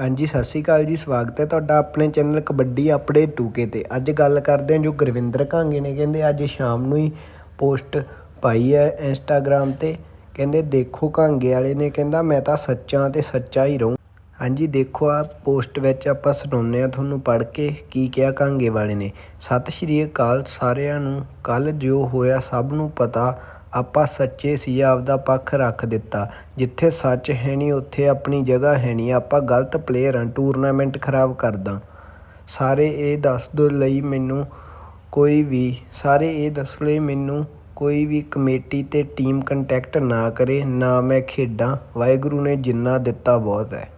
ਹਾਂਜੀ, ਸਤਿ ਸ਼੍ਰੀ ਅਕਾਲ ਜੀ, ਸਵਾਗਤ ਹੈ ਤੁਹਾਡਾ ਆਪਣੇ ਚੈਨਲ ਕਬੱਡੀ ਅਪਡੇਟ 2K ਤੇ। ਅੱਜ ਗੱਲ ਕਰਦੇ ਹਾਂ ਜੋ ਗੁਰਵਿੰਦਰ ਕਾਂਗੇ ਨੇ, ਕਹਿੰਦੇ ਅੱਜ ਸ਼ਾਮ ਨੂੰ ਹੀ ਪੋਸਟ ਪਾਈ ਹੈ ਇੰਸਟਾਗ੍ਰam ਤੇ, ਕਹਿੰਦੇ ਦੇਖੋ ਕਾਂਗੇ ਵਾਲੇ ਨੇ, ਕਹਿੰਦਾ ਮੈਂ ਤਾਂ ਸੱਚਾ ਤੇ ਸੱਚਾ ਹੀ ਰਹੂੰ। ਹਾਂਜੀ, ਦੇਖੋ ਆ ਪੋਸਟ ਵਿੱਚ ਆਪਾਂ ਸੁਣਾਉਂਦੇ ਆ ਤੁਹਾਨੂੰ ਪੜ੍ਹ ਕੇ ਕੀ ਕਿਹਾ ਕਾਂਗੇ ਵਾਲੇ ਨੇ। ਸਤਿ ਸ਼੍ਰੀ ਅਕਾਲ ਸਾਰਿਆਂ ਨੂੰ ਕੱਲ ਜੋ ਹੋਇਆ ਸਭ ਨੂੰ ਪਤਾ ਆਪਾਂ ਸੱਚੇ ਸੀ, ਆਪਦਾ ਪੱਖ ਰੱਖ ਦਿੱਤਾ। ਜਿੱਥੇ ਸੱਚ ਹੈ ਨਹੀਂ ਉੱਥੇ ਆਪਣੀ ਜਗ੍ਹਾ ਹੈ ਨਹੀਂ ਆਪਾਂ ਗਲਤ ਪਲੇਅਰ ਹਾਂ ਟੂਰਨਾਮੈਂਟ ਖਰਾਬ ਕਰਦਾ। ਸਾਰੇ ਇਹ ਦੱਸ ਦੋ ਲਈ ਮੈਨੂੰ ਕੋਈ ਵੀ, ਸਾਰੇ ਇਹ ਦੱਸ ਲਈ ਮੈਨੂੰ ਕੋਈ ਵੀ ਕਮੇਟੀ ਤੇ ਟੀਮ ਕੰਟੈਕਟ ਨਾ ਕਰੇ। ਨਾ ਮੈਂ ਖੇਡਾਂ। ਵਾਹਿਗੁਰੂ ਨੇ ਜਿੰਨਾ ਦਿੱਤਾ ਬਹੁਤ ਹੈ।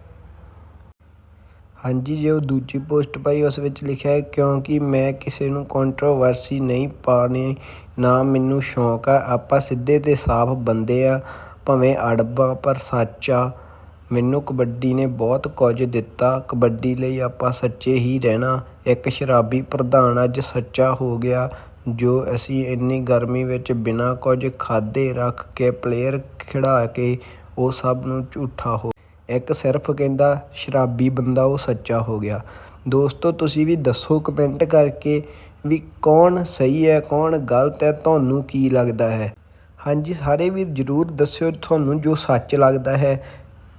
ਹਾਂਜੀ, ਜੇ ਉਹ ਦੂਜੀ ਪੋਸਟ ਪਾਈ, ਉਸ ਵਿੱਚ ਲਿਖਿਆ ਹੈ, ਕਿਉਂਕਿ ਮੈਂ ਕਿਸੇ ਨੂੰ ਕੰਟਰੋਵਰਸੀ ਨਹੀਂ ਪਾਣੀ ਨਾ ਮੈਨੂੰ ਸ਼ੌਂਕ ਆ। ਆਪਾਂ ਸਿੱਧੇ ਅਤੇ ਸਾਫ਼ ਬੰਦੇ ਆ, ਭਾਵੇਂ ਅੜਬਾਂ, ਪਰ ਸੱਚ। ਆ ਮੈਨੂੰ ਕਬੱਡੀ ਨੇ ਬਹੁਤ ਕੁਝ ਦਿੱਤਾ। ਕਬੱਡੀ ਲਈ ਆਪਾਂ ਸੱਚੇ ਹੀ ਰਹਿਣਾ। ਇੱਕ ਸ਼ਰਾਬੀ ਪ੍ਰਧਾਨ ਅੱਜ ਸੱਚਾ ਹੋ ਗਿਆ, ਜੋ ਅਸੀਂ ਇੰਨੀ ਗਰਮੀ ਵਿੱਚ ਬਿਨਾਂ ਕੁਝ ਖਾਧੇ ਰੱਖ ਕੇ ਪਲੇਅਰ ਖਿਡਾ ਕੇ ਉਹ ਸਭ ਨੂੰ ਝੂਠਾ ਹੋ ਇੱਕ ਸਿਰਫ ਕਹਿੰਦਾ, ਸ਼ਰਾਬੀ ਬੰਦਾ ਉਹ ਸੱਚਾ ਹੋ ਗਿਆ। ਦੋਸਤੋ, ਤੁਸੀਂ ਵੀ ਦੱਸੋ ਕਮੈਂਟ ਕਰਕੇ ਵੀ ਕੌਣ ਸਹੀ ਹੈ, ਕੌਣ ਗਲਤ ਹੈ, ਤੁਹਾਨੂੰ ਕੀ ਲੱਗਦਾ ਹੈ? ਹਾਂਜੀ, ਸਾਰੇ ਵੀਰ ਜਰੂਰ ਦੱਸਿਓ ਤੁਹਾਨੂੰ ਜੋ ਸੱਚ ਲੱਗਦਾ ਹੈ,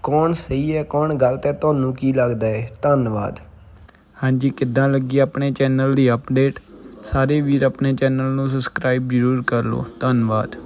ਕੌਣ ਸਹੀ ਹੈ, ਕੌਣ ਗਲਤ ਹੈ, ਤੁਹਾਨੂੰ ਕੀ ਲੱਗਦਾ ਹੈ? ਧੰਨਵਾਦ। ਹਾਂਜੀ, ਕਿੱਦਾਂ ਲੱਗੀ ਆਪਣੇ ਚੈਨਲ ਦੀ ਅਪਡੇਟ ਸਾਰੇ ਵੀਰ ਆਪਣੇ ਚੈਨਲ ਨੂੰ ਸਬਸਕ੍ਰਾਈਬ ਜ਼ਰੂਰ ਕਰ ਲਓ। ਧੰਨਵਾਦ।